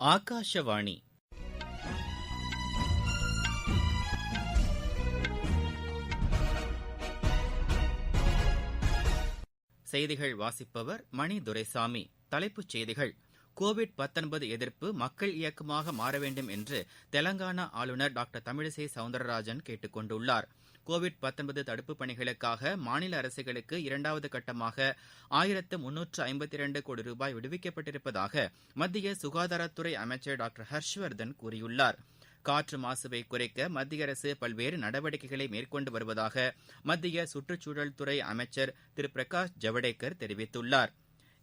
ஆகாஷவாணி. செய்திகள் வாசிப்பவர் மணி துரைசாமி. தலைப்புச் செய்திகள். கோவிட் எதிர்ப்பு மக்கள் இயக்கமாக மாற வேண்டும் என்று தெலங்கானா ஆளுநர் டாக்டர் தமிழிசை சவுந்தரராஜன் கேட்டுக் கொண்டுள்ளார். கோவிட் தடுப்புப் பணிகளுக்காக மாநில அரசுகளுக்கு இரண்டாவது கட்டமாக ஆயிரத்து முன்னூற்று ஐம்பத்தி இரண்டு கோடி ரூபாய் விடுவிக்கப்பட்டிருப்பதாக மத்திய சுகாதாரத்துறை அமைச்சர் டாக்டர் ஹர்ஷ்வர்தன் கூறியுள்ளார். காற்று மாசுவை குறைக்க மத்திய அரசு பல்வேறு நடவடிக்கைகளை மேற்கொண்டு வருவதாக மத்திய சுற்றுச்சூழல் துறை அமைச்சர் திரு பிரகாஷ் ஜவடேகர் தெரிவித்துள்ளார்.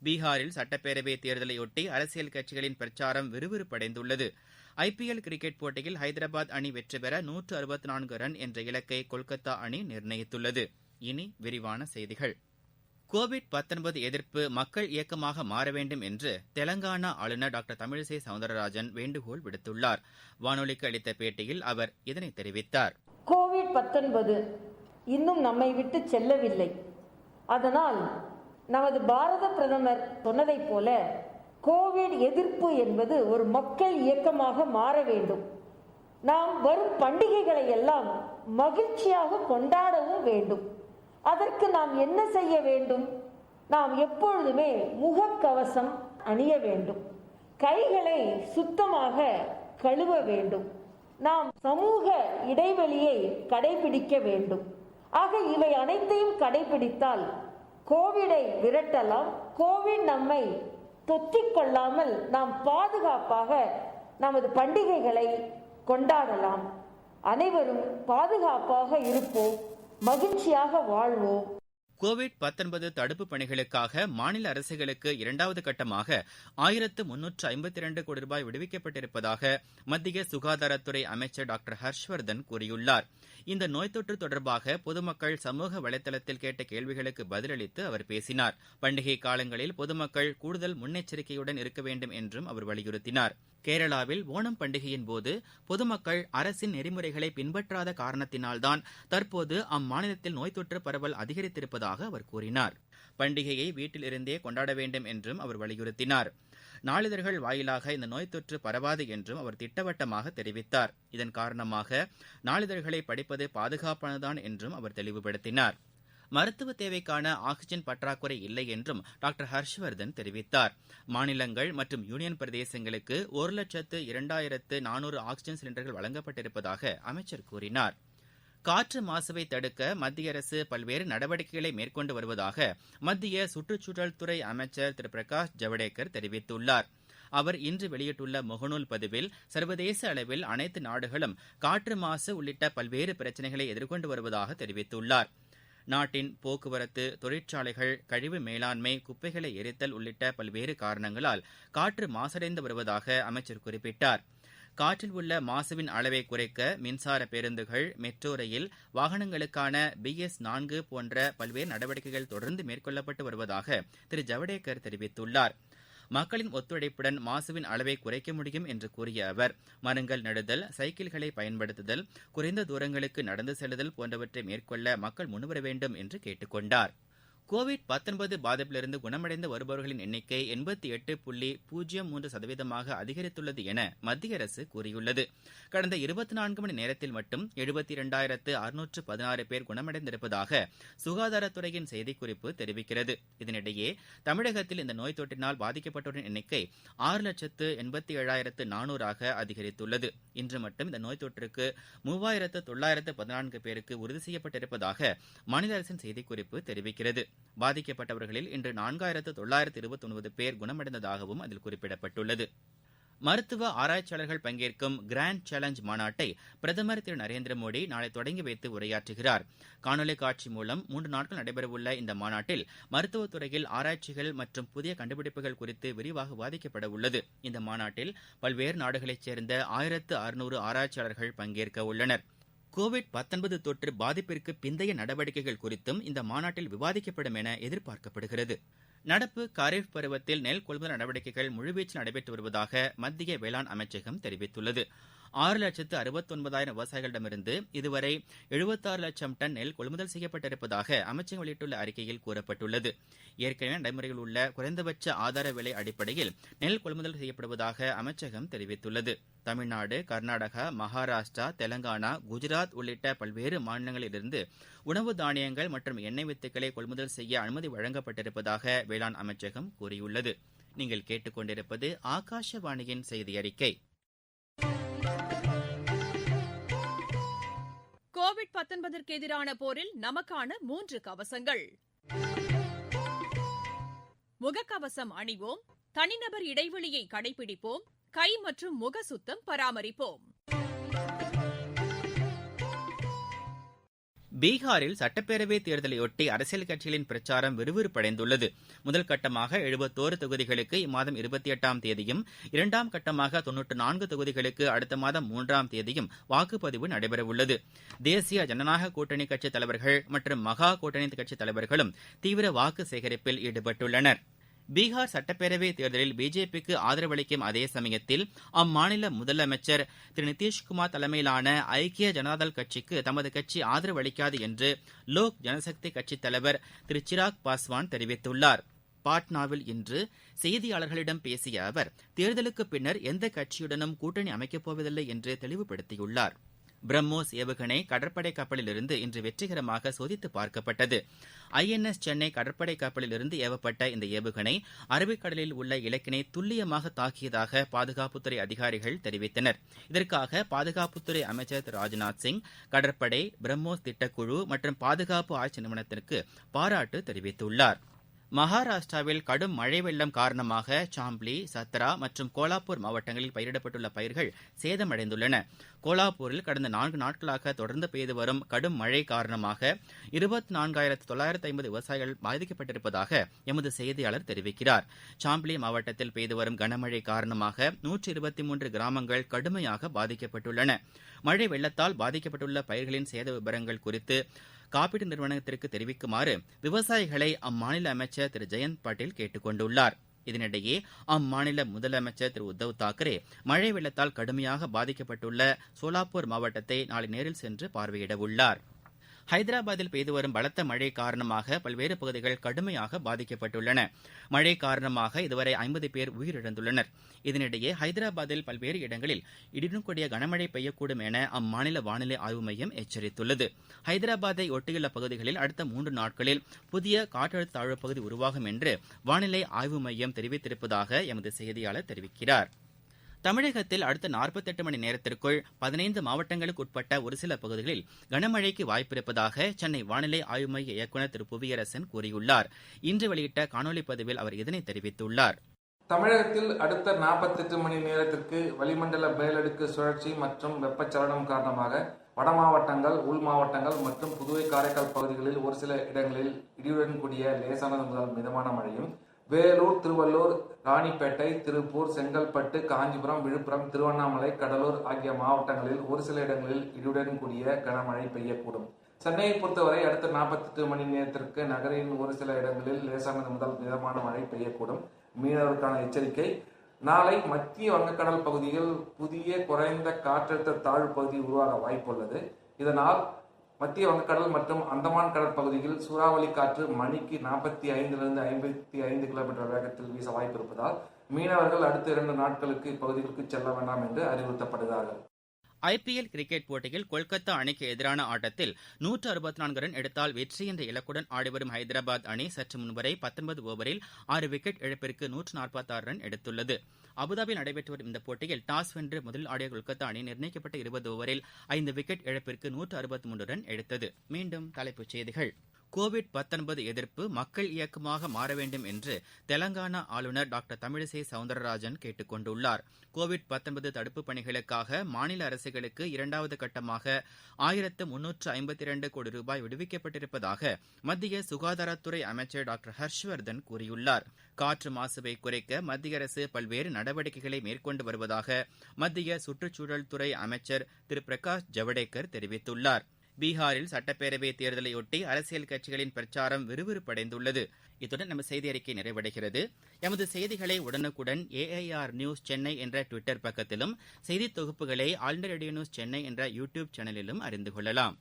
பீகாரில் சட்டப்பேரவை தேர்தலையொட்டி அரசியல் கட்சிகளின் பிரச்சாரம் விறுவிறுப்படைந்துள்ளது. ஐபிஎல் கிரிக்கெட் போட்டியில் ஹைதராபாத் அணி வெற்றி பெற நூற்று அறுபத்தி நான்கு ரன் என்ற இலக்கை கொல்கத்தா அணி நிர்ணயித்துள்ளது. இனி விரிவான செய்திகள். கோவிட் எதிர்ப்பு மக்கள் இயக்கமாக மாற வேண்டும் என்று தெலங்கானா ஆளுநர் டாக்டர் தமிழிசை சவுந்தரராஜன் வேண்டுகோள் விடுத்துள்ளார். வானொலிக்கு அளித்த பேட்டியில் அவர் இதனை தெரிவித்தார். கோவிட் இன்னும் நம்மை விட்டு செல்லவில்லை. அதனால் நமது பாரத பிரதமர் சொன்னதைப் போல கோவிட் எதிர்ப்பு என்பது ஒரு மக்கள் இயக்கமாக மாற வேண்டும். நாம் வரும் பண்டிகைகளை எல்லாம் மகிழ்ச்சியாக கொண்டாடவும் வேண்டும். அதற்கு நாம் என்ன செய்ய வேண்டும்? நாம் எப்பொழுதுமே முகக்கவசம் அணிய வேண்டும். கைகளை சுத்தமாக கழுவ வேண்டும். நாம் சமூக இடைவெளியை கடைபிடிக்க வேண்டும். ஆக இவை அனைத்தையும் கடைபிடித்தால் கோவிடை விரட்டலாம் கோவிட் நம்மை தொத்திக் கொள்ளாமல் நாம் பாதுகாப்பாக நமது பண்டிகைகளை கொண்டாடலாம். அனைவரும் பாதுகாப்பாக இருப்போம் மகிழ்ச்சியாக வாழ்வோம். கோவிட் தடுப்பு பணிகளுக்காக மாநில அரசுகளுக்கு இரண்டாவது கட்டமாக ஆயிரத்து முன்னூற்று ஐம்பத்தி இரண்டு கோடி ரூபாய் விடுவிக்கப்பட்டிருப்பதாக மத்திய சுகாதாரத்துறை அமைச்சர் டாக்டர் ஹர்ஷ்வர்தன் கூறியுள்ளார். இந்த நோய் தொற்று தொடர்பாக பொதுமக்கள் சமூக வலைதளத்தில் கேட்ட கேள்விகளுக்கு பதிலளித்து அவர் பேசினார். பண்டிகை காலங்களில் பொதுமக்கள் கூடுதல் முன்னெச்சரிக்கையுடன் இருக்க வேண்டும் என்றும் அவர் வலியுறுத்தினார். கேரளாவில் ஓணம் பண்டிகையின் போது பொதுமக்கள் அரசின் நெறிமுறைகளை பின்பற்றாத காரணத்தினால்தான் தற்போது அம்மாநிலத்தில் நோய் தொற்று பரவல் அதிகரித்திருப்பதாக அவர் கூறினார். பண்டிகையை வீட்டில் இருந்தே கொண்டாட வேண்டும் என்றும் அவர் வலியுறுத்தினார். நாளிதழ்கள் வாயிலாக இந்த நோய் தொற்று பரவாது என்றும் அவர் திட்டவட்டமாக தெரிவித்தார். இதன் காரணமாக நாளிதழ்களை படிப்பது பாதுகாப்பானதான் என்றும் அவர் தெளிவுபடுத்தினார். மருத்துவ தேவைக்கான ஆக்ஸிஜன் பற்றாக்குறை இல்லை என்றும் டாக்டர் ஹர்ஷ்வர்தன் தெரிவித்தார். மாநிலங்கள் மற்றும் யூனியன் பிரதேசங்களுக்கு ஒரு லட்சத்து இரண்டாயிரத்து நானூறு ஆக்ஸிஜன் சிலிண்டர்கள் வழங்கப்பட்டிருப்பதாக அமைச்சர் கூறினார். காற்று மாசுவை தடுக்க மத்திய அரசு பல்வேறு நடவடிக்கைகளை மேற்கொண்டு வருவதாக மத்திய சுற்றுச்சூழல் துறை அமைச்சர் திரு. பிரகாஷ் ஜவடேகர் தெரிவித்துள்ளார். அவர் இன்று வெளியிட்டுள்ள முகநூல் பதிவில் சர்வதேச அளவில் அனைத்து நாடுகளும் காற்று மாசு உள்ளிட்ட பல்வேறு பிரச்சினைகளை எதிர்கொண்டு வருவதாக தெரிவித்துள்ளார். நாட்டின் போக்குவரத்து தொழிற்சாலைகள் கழிவு மேலாண்மை குப்பைகளை எரித்தல் உள்ளிட்ட பல்வேறு காரணங்களால் காற்று மாசடைந்து வருவதாக அமைச்சர் குறிப்பிட்டார். காற்றில் உள்ள மாசுவின் அளவை குறைக்க மின்சார பேருந்துகள் மெட்ரோ ரயில் வாகனங்களுக்கான பி எஸ் நான்கு போன்ற பல்வேறு நடவடிக்கைகள் தொடர்ந்து மேற்கொள்ளப்பட்டு வருவதாக திரு ஜவடேகர் தெரிவித்துள்ளார். மக்களின் ஒத்துழைப்புடன் மாசுவின் அளவை குறைக்க முடியும் என்று கூறிய அவர் மரங்கள் நடுதல் சைக்கிள்களை பயன்படுத்துதல் குறைந்த தூரங்களுக்கு நடந்து செல்லுதல் போன்றவற்றை மேற்கொள்ள மக்கள் முன்வர வேண்டும் என்று கேட்டுக் கொண்டார் கோவிட் பாதிப்பிலிருந்து குணமடைந்து வருபவர்களின் எண்ணிக்கை எண்பத்தி எட்டு புள்ளி பூஜ்ஜியம் மூன்று சதவீதமாக அதிகரித்துள்ளது என மத்திய அரசு கூறியுள்ளது. கடந்த இருபத்தி நான்கு மணி நேரத்தில் மட்டும் எழுபத்தி இரண்டாயிரத்து அறுநூற்று பதினாறு பேர் குணமடைந்திருப்பதாக சுகாதாரத்துறையின் செய்திக்குறிப்பு தெரிவிக்கிறது. இதனிடையே தமிழகத்தில் இந்த நோய் தொற்றினால் பாதிக்கப்பட்டோரின் எண்ணிக்கை ஆறு லட்சத்து எண்பத்தி ஏழாயிரத்து நானூறாக அதிகரித்துள்ளது. இன்று மட்டும் இந்த நோய் தொற்றுக்கு மூவாயிரத்து தொள்ளாயிரத்து பதினான்கு பேருக்கு உறுதி செய்யப்பட்டிருப்பதாக மாநில அரசின் செய்திக்குறிப்பு தெரிவிக்கிறது. பாதிக்கப்பட்டவர்களில் இன்று நான்காயிரத்து தொள்ளாயிரத்து இருபத்தி ஒன்பது பேர் குணமடைந்ததாகவும் அதில் குறிப்பிடப்பட்டுள்ளது. மருத்துவ ஆராய்ச்சியாளர்கள் பங்கேற்கும் கிராண்ட் சேலஞ்ச் மாநாட்டை பிரதமர் திரு நரேந்திர மோடி நாளை தொடங்கி வைத்து உரையாற்றுகிறார். காணொலி காட்சி மூலம் மூன்று நாட்கள் நடைபெறவுள்ள இந்த மாநாட்டில் மருத்துவத்துறையில் ஆராய்ச்சிகள் மற்றும் புதிய கண்டுபிடிப்புகள் குறித்து விரிவாக விவாதிக்கப்பட உள்ளது. இந்த மாநாட்டில் பல்வேறு நாடுகளைச் சேர்ந்த ஆயிரத்து அறுநூறு ஆராய்ச்சியாளர்கள் பங்கேற்க உள்ளனர். கோவிட் தொற்று பாதிப்பிற்கு பிந்தைய நடவடிக்கைகள் குறித்தும் இந்த மாநாட்டில் விவாதிக்கப்படும் என எதிர்பார்க்கப்படுகிறது. நடப்பு காரிஃப் பருவத்தில் நெல் கொள்முதல் நடவடிக்கைகள் முழுவீச்சில் நடைபெற்று வருவதாக மத்திய வேளாண் அமைச்சகம் தெரிவித்துள்ளது. ஆறு லட்சத்து அறுபத்தொன்பதாயிரம் விவசாயிகளிடமிருந்து இதுவரை எழுபத்தாறு லட்சம் டன் நெல் கொள்முதல் செய்யப்பட்டிருப்பதாக அமைச்சகம் வெளியிட்டுள்ள அறிக்கையில் கூறப்பட்டுள்ளது. ஏற்கனவே நடைமுறையில் உள்ள குறைந்தபட்ச ஆதார விலை அடிப்படையில் நெல் கொள்முதல் செய்யப்படுவதாக அமைச்சகம் தெரிவித்துள்ளது. தமிழ்நாடு கர்நாடகா மகாராஷ்டிரா தெலங்கானா குஜராத் உள்ளிட்ட பல்வேறு மாநிலங்களிலிருந்து உணவு தானியங்கள் மற்றும் எண்ணெய் வித்துக்களை கொள்முதல் செய்ய அனுமதி வழங்கப்பட்டிருப்பதாக வேளாண் அமைச்சகம் கூறியுள்ளது. நீங்கள் கேட்டுக்கொண்டிருப்பது ஆகாஷவாணியின் செய்தி அறிக்கை கோவிட் பத்தொன்பதற்கு எதிரான போரில் நமக்கான மூன்று கவசங்கள். முகக்கவசம் அணிவோம் தனிநபர் இடைவெளியை கடைபிடிப்போம் கை மற்றும் முக சுத்தம் பராமரிப்போம். பீகாரில் சட்டப்பேரவை தேர்தலையொட்டி அரசியல் கட்சிகளின் பிரச்சாரம் விறுவிறுப்படைந்துள்ளது. முதல் கட்டமாக எழுபத்தோரு தொகுதிகளுக்கு இம்மாதம் இருபத்தி எட்டாம் தேதியும் இரண்டாம் கட்டமாக தொன்னூற்று நான்கு தொகுதிகளுக்கு அடுத்த மாதம் மூன்றாம் தேதியும் வாக்குப்பதிவு நடைபெறவுள்ளது. தேசிய ஜனநாயக கூட்டணி கட்சித் தலைவர்கள் மற்றும் மகா கூட்டணி கட்சித் தலைவர்களும் தீவிர வாக்கு சேகரிப்பில் ஈடுபட்டுள்ளனா் பீகார் சட்டப்பேரவை தேர்தலில் பிஜேபிக்கு ஆதரவளிக்கும் அதே சமயத்தில் அம்மாநில முதலமைச்சர் திரு நிதிஷ்குமார் தலைமையிலான ஐக்கிய ஜனதாதள் கட்சிக்கு தமது கட்சி ஆதரவு அளிக்காது என்று லோக் ஜனசக்தி கட்சித் தலைவர் திரு சிராக் பாஸ்வான் தெரிவித்துள்ளார். பாட்னாவில் இன்று செய்தியாளர்களிடம் பேசிய அவர் தேர்தலுக்கு பின்னர் எந்த கட்சியுடனும் கூட்டணி அமைக்கப் போவதில்லை என்று தெளிவுபடுத்தியுள்ளார். பிரம்மோஸ் ஏவுகணை கடற்படை கப்பலிலிருந்து இன்று வெற்றிகரமாக சோதித்து பார்க்கப்பட்டது. ஐஎன்எஸ் சென்னை கடற்படை கப்பலிலிருந்து ஏவப்பட்ட இந்த ஏவுகணை அரபிக்கடலில் உள்ள இலக்கினை துல்லியமாக தாக்கியதாக பாதுகாப்புத்துறை அதிகாரிகள் தெரிவித்தனர். இதற்காக பாதுகாப்புத்துறை அமைச்சர் திரு. ராஜ்நாத் சிங் கடற்படை பிரம்மோஸ் திட்டக்குழு மற்றும் பாதுகாப்பு ஆட்சி நிறுவனத்திற்கு பாராட்டு தெரிவித்துள்ளார். மகாராஷ்டிராவில் கடும் மழை வெள்ளம் காரணமாக சாம்ப்ளி சத்ரா மற்றும் கோலாப்பூர் மாவட்டங்களில் பயிரிடப்பட்டுள்ள பயிர்கள் சேதமடைந்துள்ளன. கோலாப்பூரில் கடந்த நான்கு நாட்களாக தொடர்ந்து பெய்து வரும் கடும் மழை காரணமாக இருபத்தி நான்காயிரத்து தொள்ளாயிரத்து ஐம்பது விவசாயிகள் பாதிக்கப்பட்டிருப்பதாக எமது செய்தியாளர் தெரிவிக்கிறார். சாம்ப்ளி மாவட்டத்தில் பெய்து வரும் கனமழை காரணமாக நூற்றி இருபத்தி மூன்று கிராமங்கள் கடுமையாக பாதிக்கப்பட்டுள்ளன. மழை வெள்ளத்தால் பாதிக்கப்பட்டுள்ள பயிர்களின் சேத விவரங்கள் குறித்து காப்பீட்டு நிறுவனத்திற்கு தெரிவிக்குமாறு விவசாயிகளை அம்மாநில அமைச்சர் திரு. ஜெயந்த் பாட்டீல் கேட்டுக் கொண்டுள்ளார் இதனிடையே அம்மாநில முதலமைச்சர் திரு. உத்தவ் தாக்கரே மழை வெள்ளத்தால் கடுமையாக பாதிக்கப்பட்டுள்ள சோலாப்பூர் மாவட்டத்தை நாளை நேரில் சென்று பார்வையிட உள்ளா் ஹைதராபாத்தில் பெய்து வரும் பலத்த மழை காரணமாக பல்வேறு பகுதிகள் கடுமையாக பாதிக்கப்பட்டுள்ளன. மழை காரணமாக இதுவரை ஐம்பது பேர் உயிரிழந்துள்ளனர். இதனிடையே ஹைதராபாத்தில் பல்வேறு இடங்களில் இடியுடன் கூடிய கனமழை பெய்யக்கூடும் என அம்மாநில வானிலை ஆய்வு மையம் எச்சரித்துள்ளது. ஹைதராபாத்தை ஒட்டியுள்ள பகுதிகளில் அடுத்த மூன்று நாட்களில் புதிய காற்றழுத்த தாழ்வு பகுதி உருவாகும் என்று வானிலை ஆய்வு மையம் தெரிவித்திருப்பதாக எமது செய்தியாளர் தெரிவிக்கிறார். தமிழகத்தில் அடுத்த நாற்பத்தெட்டு மணி நேரத்திற்குள் பதினைந்து மாவட்டங்களுக்கு உட்பட்ட ஒரு சில பகுதிகளில் கனமழைக்கு வாய்ப்பிருப்பதாக சென்னை வானிலை ஆய்வு மைய இயக்குநர் திரு புவியரசன் கூறியுள்ளார். இன்று வெளியிட்ட காணொலி பதிவில் அவர் இதனை தெரிவித்துள்ளார். தமிழகத்தில் அடுத்த நாற்பத்தெட்டு மணி நேரத்திற்கு வளிமண்டல மேலடுக்கு சுழற்சி மற்றும் வெப்பச்சலனம் காரணமாக வட மாவட்டங்கள் உள் மாவட்டங்கள் மற்றும் புதுவை காரைக்கால் பகுதிகளில் ஒரு சில இடங்களில் இடியுடன் கூடிய லேசானது முதல் மிதமான மழையும் வேலூர் திருவள்ளூர் ராணிப்பேட்டை திருப்பூர் செங்கல்பட்டு காஞ்சிபுரம் விழுப்புரம் திருவண்ணாமலை கடலூர் ஆகிய மாவட்டங்களில் ஒரு சில இடங்களில் இடியுடன் கூடிய கனமழை பெய்யக்கூடும். சென்னையை பொறுத்தவரை அடுத்த நாற்பத்தெட்டு மணி நேரத்திற்கு நகரின் ஒரு சில இடங்களில் லேசானது முதல் மிதமான மழை பெய்யக்கூடும். மீனவருக்கான எச்சரிக்கை நாளை மத்திய வங்கக்கடல் பகுதியில் புதிய குறைந்த காற்றழுத்த தாழ்வு பகுதி உருவாக வாய்ப்புள்ளது. இதனால் மத்திய வங்கக்கடல் மற்றும் அந்தமான் கடல் பகுதியில் சூறாவளி காற்று மணிக்கு நாற்பத்தி ஐந்திலிருந்து ஐம்பத்தி ஐந்து கிலோமீட்டர் வேகத்தில் வீச வாய்ப்பு இருப்பதால் மீனவர்கள் அடுத்த இரண்டு நாட்களுக்கு இப்பகுதிகளுக்கு செல்ல வேண்டாம் என்று அறிவுறுத்தப்படுகிறார்கள். ஐபிஎல் கிரிக்கெட் போட்டியில் கொல்கத்தா அணிக்கு எதிரான ஆட்டத்தில் நூற்று அறுபத்தி நான்கு ரன் எடுத்தால் வெற்றி என்ற இலக்குடன் ஆடிவரும் ஹைதராபாத் அணி சற்று முன்வரை பத்தொன்பது ஓவரில் ஆறு விக்கெட் இழப்பிற்கு நூற்று நாற்பத்தாறு ரன் எடுத்துள்ளது. அபுதாபியில் நடைபெற்று வரும் இந்த போட்டியில் டாஸ் வென்று முதலில் ஆடிய கொல்கத்தா அணி நிர்ணயிக்கப்பட்ட இருபது ஓவரில் ஐந்து விக்கெட் இழப்பிற்கு நூற்று அறுபத்தி மூன்று ரன் எடுத்தது. மீண்டும் தலைப்புச் செய்திகள். கோவிட் எதிர்ப்பு மக்கள் இயக்கமாக மாற வேண்டும் என்று தெலங்கானா ஆளுநர் டாக்டர் தமிழிசை சவுந்தரராஜன் கேட்டுக் கொண்டுள்ளார் கோவிட் தடுப்புப் பணிகளுக்காக மாநில அரசுகளுக்கு இரண்டாவது கட்டமாக ஆயிரத்து முன்னூற்று ஐம்பத்தி இரண்டு கோடி ரூபாய் விடுவிக்கப்பட்டிருப்பதாக மத்திய சுகாதாரத்துறை அமைச்சர் டாக்டர் ஹர்ஷ்வர்தன் கூறியுள்ளார். காற்று மாசுவை குறைக்க மத்திய அரசு பல்வேறு நடவடிக்கைகளை மேற்கொண்டு வருவதாக மத்திய சுற்றுச்சூழல் துறை அமைச்சர் திரு பிரகாஷ் ஜவடேகர் தெரிவித்துள்ளார். பீகாரில் சட்டப்பேரவை தேர்தலையொட்டி அரசியல் கட்சிகளின் பிரச்சாரம் விறுவிறுப்படைந்துள்ளது. இத்துடன் நமது செய்தி அறிக்கை நிறைவடைகிறது. எமது செய்திகளை உடனுக்குடன் ஏஐஆர் நியூஸ் சென்னை என்ற டுவிட்டர் பக்கத்திலும் செய்தி தொகுப்புகளை All India Radio News Chennai என்ற யூடியூப் சேனலிலும் அறிந்து கொள்ளலாம்.